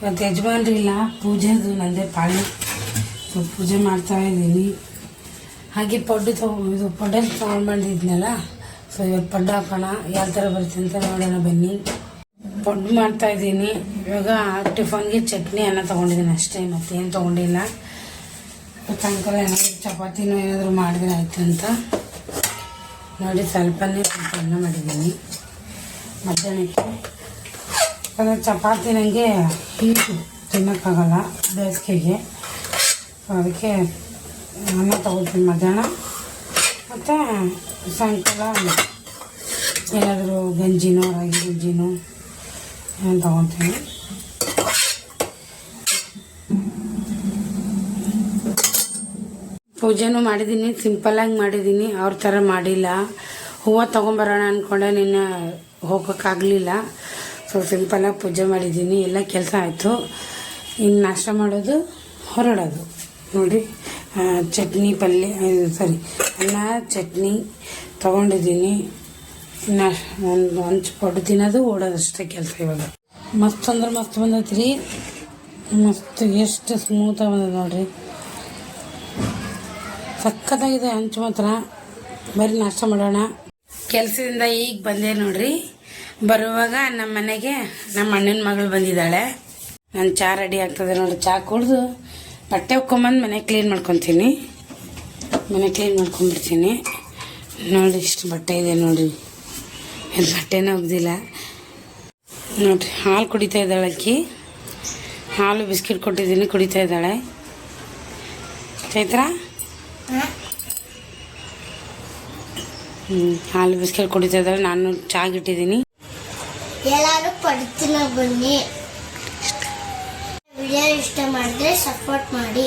ಇವತ್ತು ಯಜಮಾನ್ರಿ ಇಲ್ಲ ಪೂಜೆದು ನಂದೇ ಪಾಳಿ ಪೂಜೆ ಮಾಡ್ತಾ ಇದ್ದೀನಿ. ಹಾಗೆ ಪಡ್ಡು ತಗೊಂಡು ಇದು ಪಡ್ಡಲ್ಲಿ ತೊಗೊಂಡು ಬಂದಿದ್ನಲ್ಲ ಸೊ ಇವತ್ತು ಪಡ್ಡು ಹಾಕೋಣ, ಯಾವ ಥರ ಬರುತ್ತೆ ಅಂತ ನೋಡೋಣ ಬನ್ನಿ. ಪಡ್ಡು ಮಾಡ್ತಾ ಇದ್ದೀನಿ. ಇವಾಗ ಟಿಫನ್ಗೆ ಚಟ್ನಿ ಅನ್ನ ತೊಗೊಂಡಿದ್ದೀನಿ ಅಷ್ಟೇ, ಮತ್ತೇನು ತೊಗೊಂಡಿಲ್ಲ. ಸಾಯಂಕಾಲ ಏನಾದರೂ ಚಪಾತಿನೂ ಏನಾದರೂ ಮಾಡಿದ್ರೆ ಆಯಿತು ಅಂತ. ನೋಡಿ, ಸ್ವಲ್ಪನೇ ಸ್ವಲ್ಪ ಅನ್ನ ಮಾಡಿದ್ದೀನಿ. ಮಧ್ಯಾಹ್ನಕ್ಕೆ ಯಾಕಂದರೆ ಚಪಾತಿ ನನಗೆ ಹೀಟು ತಿನ್ನೋಕ್ಕಾಗಲ್ಲ ಬೇಸಿಗೆಗೆ. ಅದಕ್ಕೆ ಅನ್ನ ತಗೊಳ್ತೀನಿ ಮಧ್ಯಾಹ್ನ. ಮತ್ತು ಸಾಯಂಕಾಲ ಏನಾದರೂ ಗಂಜಿನೋ ರಾಗಿ ಗಂಜಿನೋ ಏನು ತಗೊತೀನಿ ಪೂಜೆನೂ ಮಾಡಿದ್ದೀನಿ ಸಿಂಪಲ್ಲಾಗಿ ಮಾಡಿದ್ದೀನಿ ಅವ್ರ ಥರ ಮಾಡಿಲ್ಲ. ಹೂವು ತೊಗೊಂಬರೋಣ ಅಂದ್ಕೊಂಡೆ ನಿನ್ನೆ ಹೋಗೋಕ್ಕಾಗಲಿಲ್ಲ. ಸೊ ಸಿಂಪಲ್ಲಾಗಿ ಪೂಜೆ ಮಾಡಿದ್ದೀನಿ, ಎಲ್ಲ ಕೆಲಸ ಆಯಿತು. ಇನ್ನು ನಾಷ್ಟ ಮಾಡೋದು ಹೊರಡೋದು. ನೋಡಿ ಚಟ್ನಿ ಪಲ್ಯ ಸಾರಿ ಅನ್ನ, ಚಟ್ನಿ ತೊಗೊಂಡಿದ್ದೀನಿ. ಇನ್ನು ಒಂದು ಹಂಚು ಪಡ್ಡು ತಿನ್ನೋದು ಓಡೋದಷ್ಟೇ ಕೆಲಸ ಇವಾಗ. ಮಸ್ತ್ ಅಂದ್ರೆ ಮಸ್ತ್ ಬಂದೈತೆ ರೀ ಮಸ್ತ್, ಎಷ್ಟು ಸ್ಮೂತಾಗಿ ಬಂದದ ನೋಡಿರಿ. ಸಖತ್ತಾಗಿದೆ ಹಂಚು ಮಾತ್ರ. ಬರೀ ನಾಷ್ಟ ಮಾಡೋಣ. ಕೆಲಸದಿಂದ ಈಗ ಬಂದೆ ನೋಡ್ರಿ. ಬರುವಾಗ ನಮ್ಮ ಮನೆಗೆ ನಮ್ಮ ಅಣ್ಣನ ಮಗಳು ಬಂದಿದ್ದಾಳೆ. ನಾನು ಚಾ ರೆಡಿ ಆಗ್ತದೆ ನೋಡಿ. ಚಹಾ ಕುಡಿದು ಬಟ್ಟೆ ಹೊಕ್ಕೊಂಬಂದು ಮನೆ ಕ್ಲೀನ್ ಮಾಡ್ಕೊತೀನಿ. ಮನೆ ಕ್ಲೀನ್ ಮಾಡ್ಕೊಂಬಿಡ್ತೀನಿ ನೋಡಿ ಇಷ್ಟು ಬಟ್ಟೆ ಇದೆ ನೋಡಿ. ಏನು ಬಟ್ಟೆನೇ ಒಗ್ದಿಲ್ಲ ನೋಡಿರಿ, ಹಾಲು ಕುಡಿತಾ ಇದ್ದಾಳೆ ಅಕ್ಕಿ. ಹಾಲು ಬಿಸ್ಕಿಟ್ ಕೊಟ್ಟಿದ್ದೀನಿ, ಕುಡಿತಾ ಇದ್ದಾಳೆ. ಚೈತ್ರ? ಹ್ಞೂ ಹಾಲು ಬಿಸ್ಕೆಟ್ ಕುಡಿತಾ ಇದ್ದಾಳೆ. ನಾನು ಚಾಗಿಟ್ಟಿದ್ದೀನಿ ಎಲ್ಲರೂ ಪಡ್ತಿನ ಬನ್ನಿ ವಿಡಿಯೋ ಇಷ್ಟ ಮಾಡಿದ್ರೆ ಸಪೋರ್ಟ್ ಮಾಡಿ.